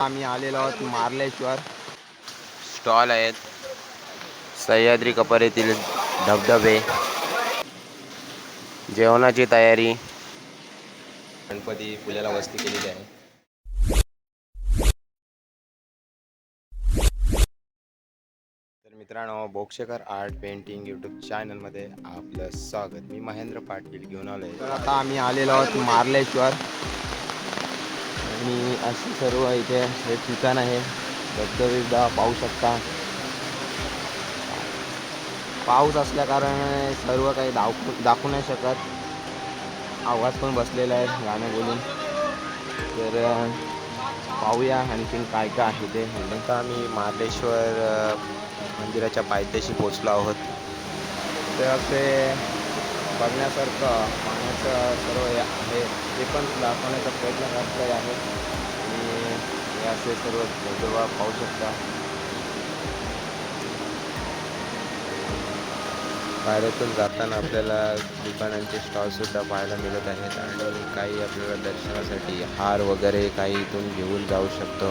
आम्ही आलेलो आहोत मार्लेश्वर. स्टॉल आहेत. सह्याद्री कपारीतील धबधबे. जेवणाची तयारी. गणपती पुण्याला वस्ती केलेली आहे. तर मित्रांनो बोक्षकर आर्ट पेंटिंग यूट्यूब चॅनलमध्ये आपलं स्वागत. मी महेंद्र पाटील घेऊन आलो तर आहे आता आम्ही आलेलो आहोत मार्लेश्वर. आणि अशी सर्व इथे हे ठिकाण आहे. धबधबेदा पाहू शकता. पाऊस असल्या कारणाने सर्व काही दाखवू दाखवू नाही शकत. आवाज पण बसलेला आहे गाणं बोलून. तर पाहूया आणखीन काय काय आहे ते. आता आम्ही मार्लेश्वर मंदिराच्या पायथ्याशी पोचलो आहोत. ते असे बघण्यासारखं पाण्याचं सर्व हे आहे ते पण दाखवण्याचा प्रयत्न करत आहे आणि हे असे सर्व धबधबा पाहू शकता. बाहेरातून जाताना आपल्याला दुकानांचे स्टॉलसुद्धा पाहायला मिळत आहेत आणि काही आपल्याला दर्शनासाठी हार वगैरे काही इथून घेऊन जाऊ शकतो.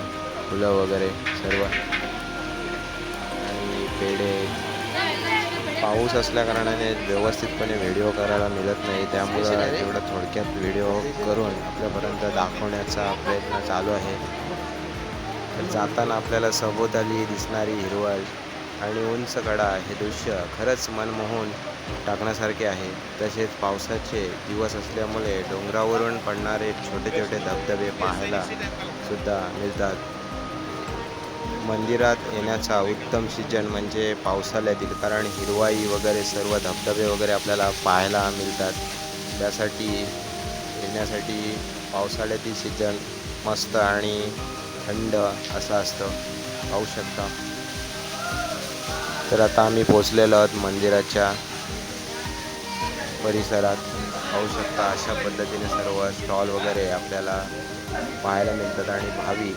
फुलं वगैरे सर्व. आणि पेढे पाऊस असल्या कारणाने व्यवस्थितपणे व्हिडिओ करायला मिळत नाही. त्यामुळं एवढं थोडक्यात व्हिडिओ करून आपल्यापर्यंत दाखवण्याचा प्रयत्न चालू आहे. तर जाताना आपल्याला सभोवताली दिसणारी हिरवळ आणि उंच कडा हे दृश्य खरंच मनमोहून टाकण्यासारखे आहे. तसेच पावसाचे दिवस असल्यामुळे डोंगरावरून पडणारे छोटे छोटे धबधबे पाहायला सुद्धा मिळतात. मंदिरात येण्याचा उत्तम सीजन म्हणजे पावसाळ्यातील कारण हिरवाई वगैरे सर्व धबधबे वगैरे आपल्याला पाहायला मिळतात. त्यासाठी येण्यासाठी पावसाळ्यातील सीजन मस्त आणि थंड असं असतं. पाहू शकता. तर आता आम्ही पोचलेलो आहोत मंदिराच्या परिसरात. पाहू शकता अशा पद्धतीने सर्व स्टॉल वगैरे आपल्याला पाहायला मिळतात आणि भाविक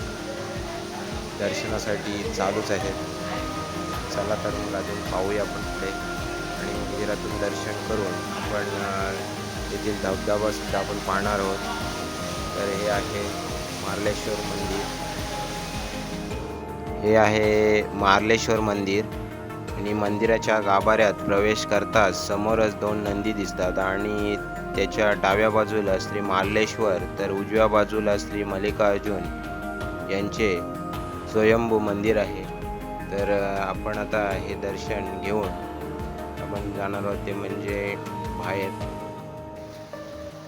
दर्शनासाठी चालूच आहेत चला तर मग अजून पाहूया आपण पुढे. आणि मंदिरातून दर्शन करून आपण अ, येथील आपण पाहणार आहोत. तर हे आहे मार्लेश्वर मंदिर. हे आहे मार्लेश्वर मंदिर. आणि मंदिराच्या गाभाऱ्यात प्रवेश करताच समोरच दोन नंदी दिसतात. आणि त्याच्या डाव्या बाजूला श्री मार्लेश्वर तर उजव्या बाजूला श्री मल्लिकार्जुन यांचे स्वयंभू मंदिर आहे. तर आपण आता हे दर्शन घेऊन आपण जाणार आहोत ते म्हणजे बाहेर.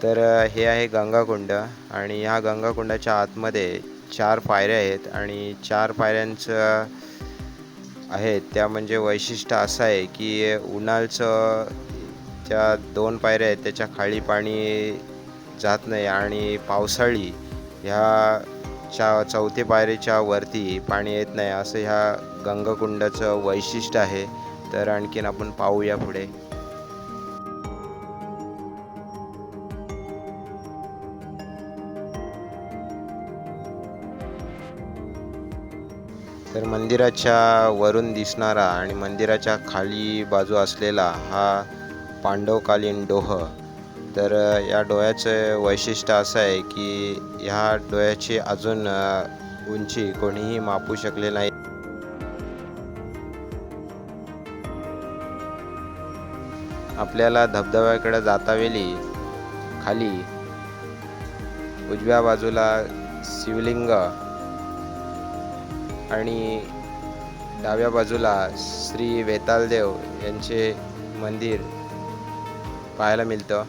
तर हे आहे गंगाकुंड आणि ह्या गंगाकुंडाच्या आतमध्ये चार पायऱ्या आहेत आणि चार पायऱ्यांचं आहेत त्या म्हणजे वैशिष्ट्य असं आहे की उन्हाळचं त्या दोन पायऱ्या आहेत त्याच्याखाली पाणी जात नाही आणि पावसाळी ह्या च्या चौथी पायरीच्या वरती पाणी येत नाही असं ह्या गंगकुंडाचं वैशिष्ट्य आहे. तर आणखीन आपण पाहूया पुढे. तर मंदिराच्या वरून दिसणारा आणि मंदिराच्या खाली बाजू असलेला हा पांडवकालीन डोह तर या डोळ्याचं वैशिष्ट्य असं आहे की ह्या डोळ्याची अजून उंची कोणीही मापू शकले नाही. आपल्याला धबधब्याकडे जातावेळी खाली उजव्या बाजूला शिवलिंग आणि डाव्या बाजूला श्री वेतालदेव यांचे मंदिर पाहायला मिळतं.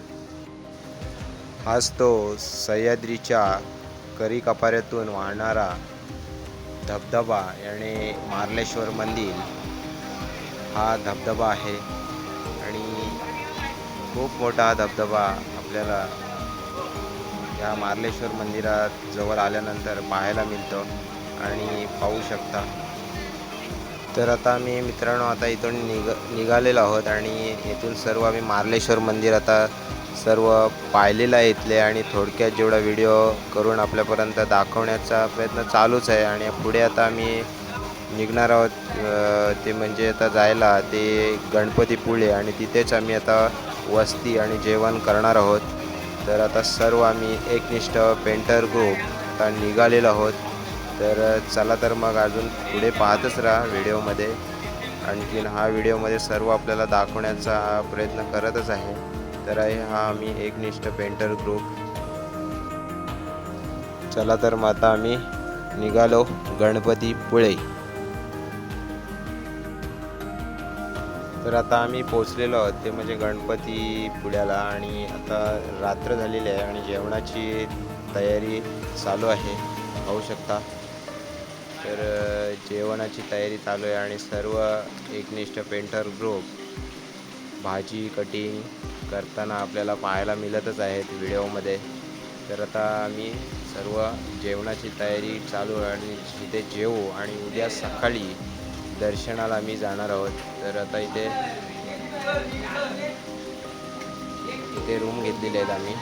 हाच तो सह्याद्रीच्या करीकपाऱ्यातून वाहणारा धबधबा याने मार्लेश्वर मंदिर हा धबधबा आहे. आणि खूप मोठा हा धबधबा आपल्याला या मार्लेश्वर मंदिरात जवळ आल्यानंतर पाहायला मिळतो आणि पाहू शकता. तर आता मी मित्रांनो आता इथून निघ निघालेलो आहोत आणि इथून सर्व आम्ही मार्लेश्वर मंदिर आता सर्व पाहिलेलं आहे इथले आणि थोडक्यात जेवढा व्हिडिओ करून आपल्यापर्यंत दाखवण्याचा प्रयत्न चालूच आहे. आणि पुढे आता आम्ही निघणार आहोत ते म्हणजे आता जायला ते गणपतीपुळे आणि तिथेच आम्ही आता वस्ती आणि जेवण करणार आहोत. तर आता सर्व आम्ही एकनिष्ठ पेंटर ग्रुप आता निघालेलो आहोत. तर चला तर मग अजून पुढे पाहतच राहा व्हिडिओमध्ये. आणखीन हा व्हिडिओमध्ये सर्व आपल्याला दाखवण्याचा प्रयत्न करतच आहे. तर आहे. हा आम्ही एकनिष्ठ पेंटर ग्रुप चला तर मग आता आम्ही निघालो. गणपती पुळे. तर आता आम्ही पोचलेलो आहोत. ते म्हणजे गणपती पुण्याला आणि आता रात्र झालेली आहे आणि जेवणाची तयारी चालू आहे. पाहू शकता. तर जेवणाची तयारी चालू आहे आणि सर्व एकनिष्ठ पेंटर ग्रुप भाजी कटिंग करताना आपल्याला पाहायला मिळतच आहेत व्हिडिओमध्ये. तर आता आम्ही सर्व जेवणाची तयारी चालू आहे आणि इथे जेवू आणि उद्या सकाळी दर्शनाला आम्ही जाणार आहोत. तर आता इथे इथे रूम घेतलेले आहेत आम्ही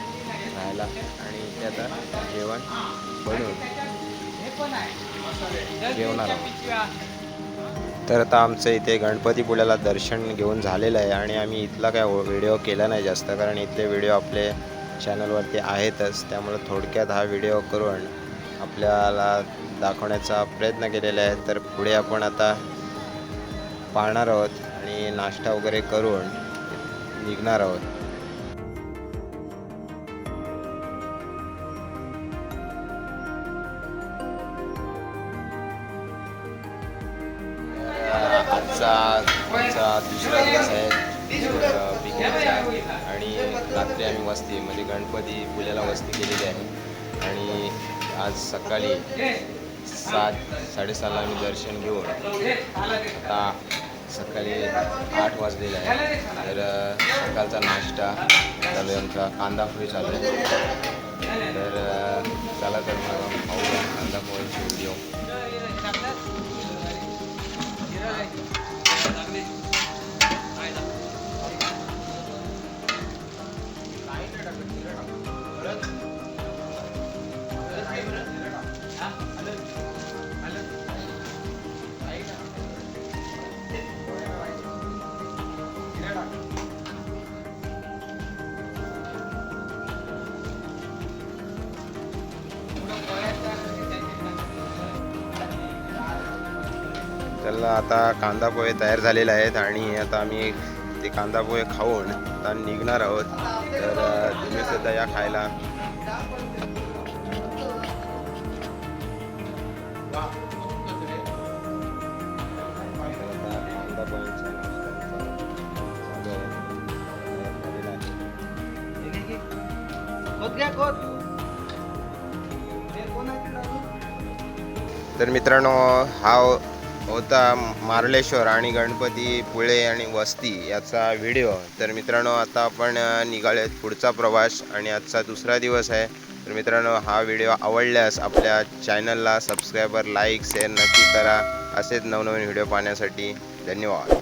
राहायला आणि इथे आता जेवण बनवून जेवणार आहोत. तर आता आमचं इथे गणपतीपुळ्याला दर्शन घेऊन झालेलं आहे आणि आम्ही इथला काय व्हिडिओ केला नाही जास्त कारण इथले व्हिडिओ आपले चॅनलवरती आहेतच. त्यामुळे थोडक्यात हा व्हिडिओ करून आपल्याला दाखवण्याचा प्रयत्न केलेला आहे. तर पुढे आपण आता पाहणार आहोत आणि नाश्ता वगैरे करून निघणार आहोत. आमचा दुसरा दिवस आहे पिकनिकचा आणि रात्री आम्ही वस्ती म्हणजे गणपती पुण्याला वस्ती केलेली आहे. आणि आज सकाळी सात साडेसहाला आम्ही दर्शन घेऊन आता सकाळी आठ वाजलेलं आहे. तर सकाळचा नाश्ता चालू आहे आमचा. कांदा पोळी चालू आहे. तर चला तर मग पाहूया कांदा पोळीची व्हिडिओ त्याला आता कांदा पोहे तयार झालेले आहेत आणि आता आम्ही ते कांदा पोहे खाऊन आता निघणार आहोत. तर तुम्ही सुद्धा या खायला. तर मित्रांनो हा होता मार्लेश्वर आणि गणपती पुळे आणि वस्ती याचा व्हिडिओ. तर मित्रांनो आता आपण निघालेत पुढचा प्रवास आणि आजचा दुसरा दिवस आहे. तर मित्रांनो हा व्हिडिओ आवडल्यास आपल्या चॅनलला सबस्क्रायबर लाईक शेअर नक्की करा. असेच नवनवीन व्हिडिओ पाहण्यासाठी धन्यवाद.